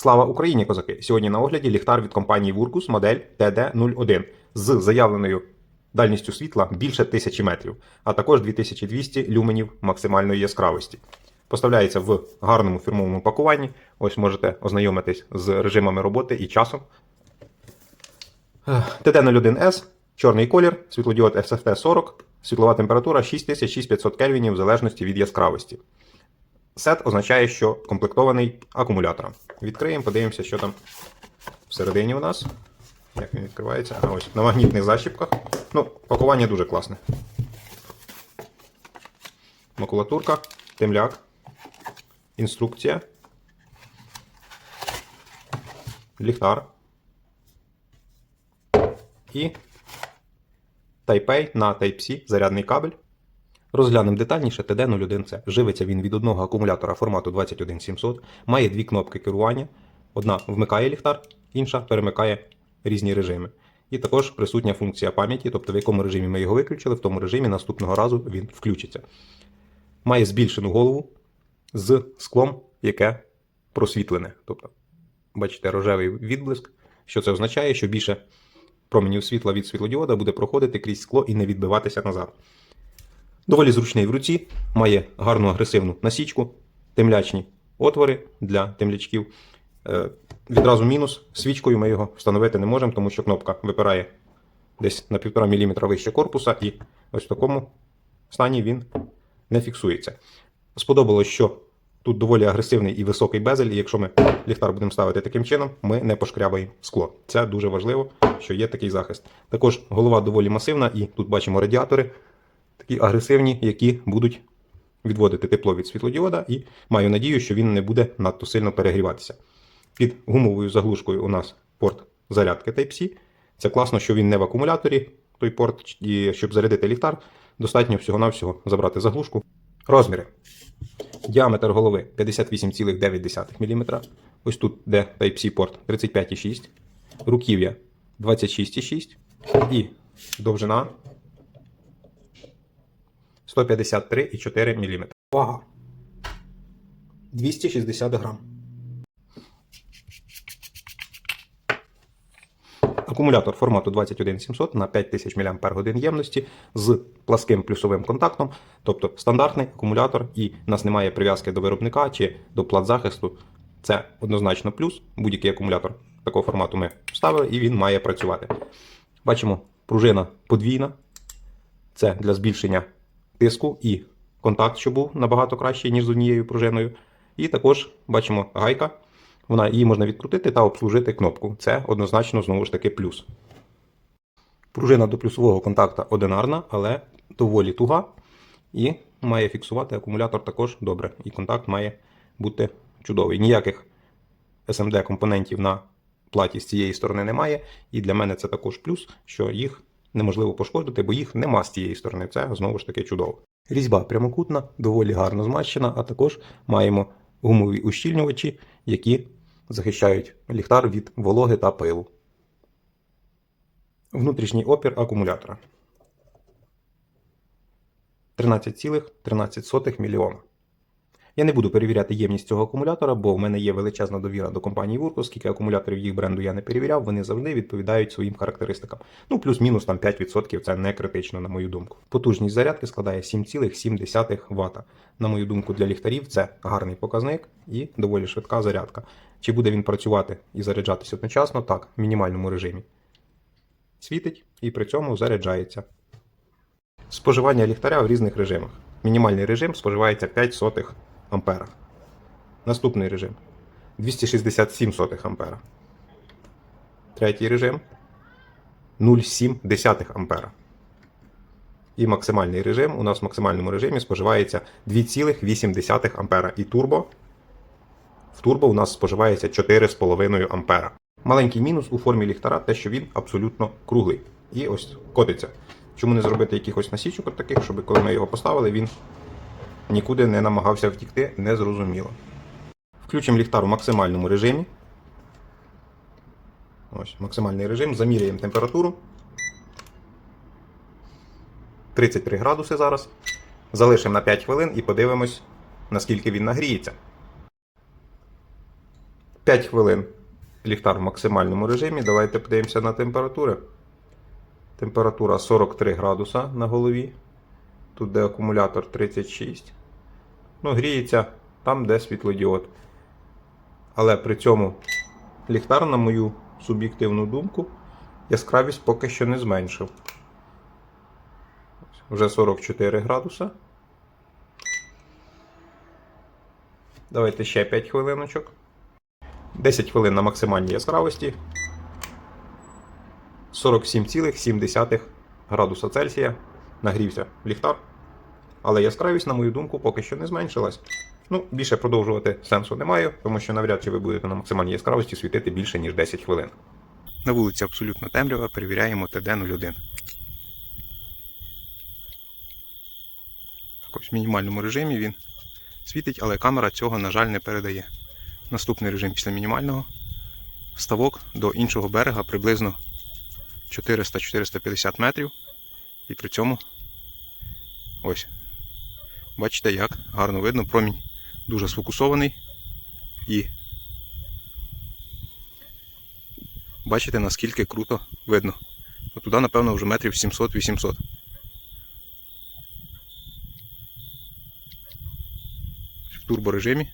Слава Україні, козаки! Сьогодні на огляді ліхтар від компанії Вуркус модель TD01 з заявленою дальністю світла більше 1000 метрів, а також 2200 люменів максимальної яскравості. Поставляється в гарному фірмовому пакуванні. Ось можете ознайомитись з режимами роботи і часом. TD01S, чорний колір, світлодіод SFT 40, світлова температура 6000-6500 кельвінів в залежності від яскравості. Сет означає, що комплектований акумулятором. Відкриємо, подивимося, що там всередині у нас. Як він відкривається? А ось на магнітних защіпках. Ну, пакування дуже класне. Макулатурка, темляк, інструкція, ліхтар і Type-A на Type-C зарядний кабель. Розглянемо детальніше TD01C. Живиться він від одного акумулятора формату 21700, має дві кнопки керування. Одна вмикає ліхтар, інша перемикає різні режими. І також присутня функція пам'яті, тобто в якому режимі ми його виключили, в тому режимі наступного разу він включиться. Має збільшену голову з склом, яке просвітлене. Тобто, бачите, рожевий відблиск. Що це означає? Що більше променів світла від світлодіода буде проходити крізь скло і не відбиватися назад. Доволі зручний в руці, має гарну агресивну насічку, темлячні отвори для темлячків. Е, відразу мінус. Свічкою ми його встановити не можемо, тому що кнопка випирає десь на 1,5 мм вище корпуса, і ось в такому стані він не фіксується. Сподобалось, що тут доволі агресивний і високий безель, і якщо ми ліхтар будемо ставити таким чином, ми не пошкрябаємо скло. Це дуже важливо, що є такий захист. Також голова доволі масивна, і тут бачимо радіатори такі агресивні, які будуть відводити тепло від світлодіода, і маю надію, що він не буде надто сильно перегріватися. Під гумовою заглушкою у нас порт зарядки Type-C. Це класно, що він не в акумуляторі, той порт, і щоб зарядити ліхтар, достатньо всього-навсього забрати заглушку. Розміри. Діаметр голови 58,9 мм. Ось тут, де Type-C порт 35,6 Руків'я 26,6 і довжина 153,4 мм. Вага 260 грам. Акумулятор формату 21700 на 5000 мАч ємності з пласким плюсовим контактом, тобто стандартний акумулятор, і в нас немає прив'язки до виробника чи до плат захисту. Це однозначно плюс. Будь-який акумулятор такого формату ми вставили і він має працювати. Бачимо, пружина подвійна. Це для збільшення тиску і контакт, що був набагато кращий, ніж з однією пружиною. І також бачимо гайка. Вона її можна відкрутити та обслужити кнопку. Це однозначно знову ж таки плюс. Пружина до плюсового контакта одинарна, але доволі туга. І має фіксувати акумулятор також добре. І контакт має бути чудовий. Ніяких SMD компонентів на платі з цієї сторони немає. І для мене це також плюс, що їх неможливо пошкодити, бо їх нема з цієї сторони. Це знову ж таки чудово. Різьба прямокутна, доволі гарно змащена, а також маємо гумові ущільнювачі, які захищають ліхтар від вологи та пилу. Внутрішній опір акумулятора 13,13 мільйона. Я не буду перевіряти ємність цього акумулятора, бо в мене є величезна довіра до компанії Вурко, скільки акумуляторів їх бренду я не перевіряв, вони завжди відповідають своїм характеристикам. Ну, плюс-мінус там 5% це не критично, на мою думку. Потужність зарядки складає 7,7 Вт. На мою думку, для ліхтарів це гарний показник і доволі швидка зарядка. Чи буде він працювати і заряджатися одночасно? Так, в мінімальному режимі. Світить і при цьому заряджається. Споживання ліхтаря в різних режимах. Мінімальний режим споживається 5 сотих ампера. Наступний режим 267 сотих ампера. Третій режим 0,7 ампера. І максимальний режим у нас в максимальному режимі споживається 2,8 ампера. І турбо. В турбо у нас споживається 4,5 ампера. Маленький мінус у формі ліхтара те, що він абсолютно круглий. І ось котиться. Чому не зробити якихось насічок таких, щоб коли ми його поставили, він нікуди не намагався втікти, незрозуміло. Включимо ліхтар у максимальному режимі. Ось, максимальний режим. Заміряємо температуру. 33 градуси зараз. Залишимо на 5 хвилин і подивимось, наскільки він нагріється. 5 хвилин. Ліхтар в максимальному режимі. Давайте подивимося на температури. Температура 43 градуса на голові. Тут де акумулятор 36. Ну, гріється там, де світлодіод. Але при цьому ліхтар, на мою суб'єктивну думку, яскравість поки що не зменшив. Вже 44 градуса. Давайте ще 5 хвилиночок. 10 хвилин на максимальній яскравості. 47,7 градуса Цельсія. Нагрівся ліхтар. Але яскравість, на мою думку, поки що не зменшилась. Ну, більше продовжувати сенсу немає, тому що навряд чи ви будете на максимальній яскравості світити більше, ніж 10 хвилин. На вулиці абсолютно темрява, перевіряємо ТД-01. Ось в мінімальному режимі він світить, але камера цього, на жаль, не передає. Наступний режим після мінімального. Ставок до іншого берега приблизно 400-450 метрів. І при цьому ось. Бачите, як гарно видно, промінь дуже сфокусований. І бачите, наскільки круто видно. Туди, напевно, вже метрів 700-800. В турборежимі.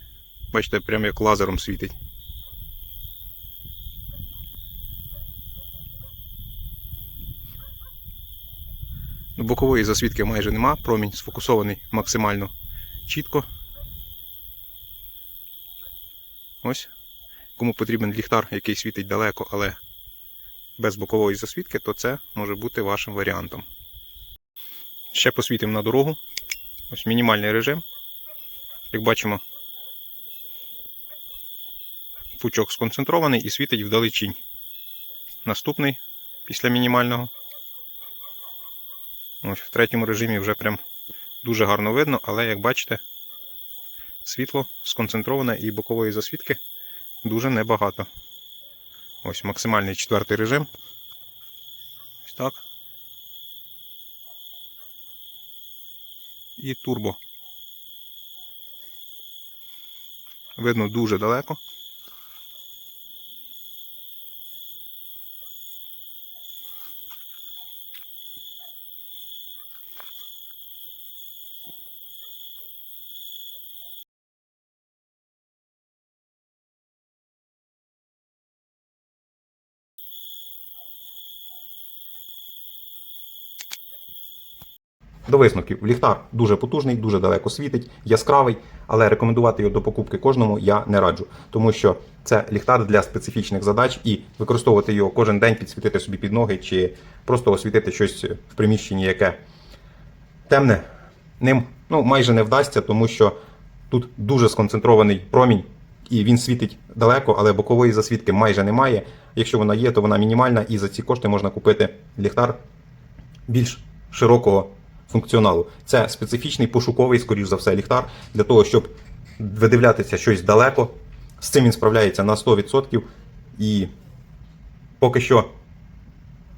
Бачите, прямо як лазером світить. Бокової засвідки майже нема, промінь сфокусований максимально чітко. Ось. Кому потрібен ліхтар, який світить далеко, але без бокової засвідки, то це може бути вашим варіантом. Ще посвітимо на дорогу. Ось мінімальний режим. Як бачимо, пучок сконцентрований і світить вдалечінь. Наступний після мінімального. Ось в третьому режимі вже прям дуже гарно видно, але як бачите, світло сконцентроване і бокової засвідки дуже небагато. Ось максимальний четвертий режим. Ось так. І турбо. Видно дуже далеко. До висновків, ліхтар дуже потужний, дуже далеко світить, яскравий, але рекомендувати його до покупки кожному я не раджу, тому що це ліхтар для специфічних задач і використовувати його кожен день, підсвітити собі під ноги чи просто освітити щось в приміщенні, яке темне, ним ну, майже не вдасться, тому що тут дуже сконцентрований промінь, і він світить далеко, але бокової засвідки майже немає. Якщо вона є, то вона мінімальна, і за ці кошти можна купити ліхтар більш широкого функціоналу. Це специфічний пошуковий, скоріш за все, ліхтар для того, щоб видивлятися щось далеко. З цим він справляється на 100%. І поки що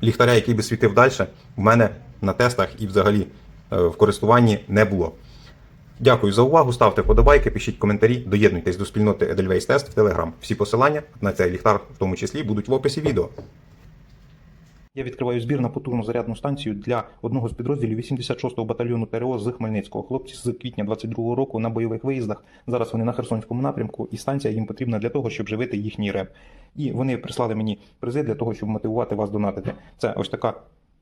ліхтаря, який би світив далі, в мене на тестах і взагалі е, в користуванні не було. Дякую за увагу. Ставте вподобайки, пишіть коментарі, доєднуйтесь до спільноти Edelweiss Test в Telegram. Всі посилання на цей ліхтар, в тому числі, будуть в описі відео. Я відкриваю збір на потужну зарядну станцію для одного з підрозділів 86-го батальйону ТРО з Хмельницького. Хлопці з квітня 22-го року на бойових виїздах. Зараз вони на Херсонському напрямку, і станція їм потрібна для того, щоб живити їхній реп. І вони прислали мені призи для того, щоб мотивувати вас донатити. Це ось така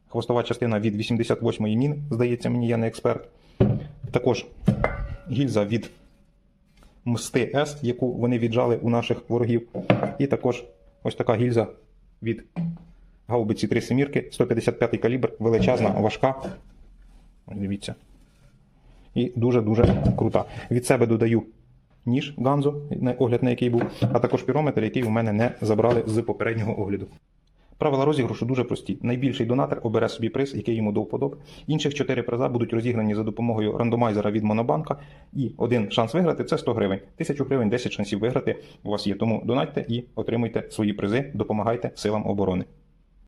хвостова частина від 88-ї мін. Здається, мені я не експерт. Також гільза від Мсти С, яку вони віджали у наших ворогів. І також ось така гільза від гаубиці 3 семірки, 155 калібр, величезна, важка. Дивіться. І дуже-дуже крута. Від себе додаю ніж Ганзо, огляд на який був, а також пірометр, який у мене не забрали з попереднього огляду. Правила розіграшу дуже прості. Найбільший донатор обере собі приз, який йому до вподоб. Інших 4 приза будуть розіграні за допомогою рандомайзера від Монобанка. І один шанс виграти це 100 гривень. 1000 гривень, 10 шансів виграти у вас є. Тому донатьте і отримуйте свої призи, допомагайте силам оборони.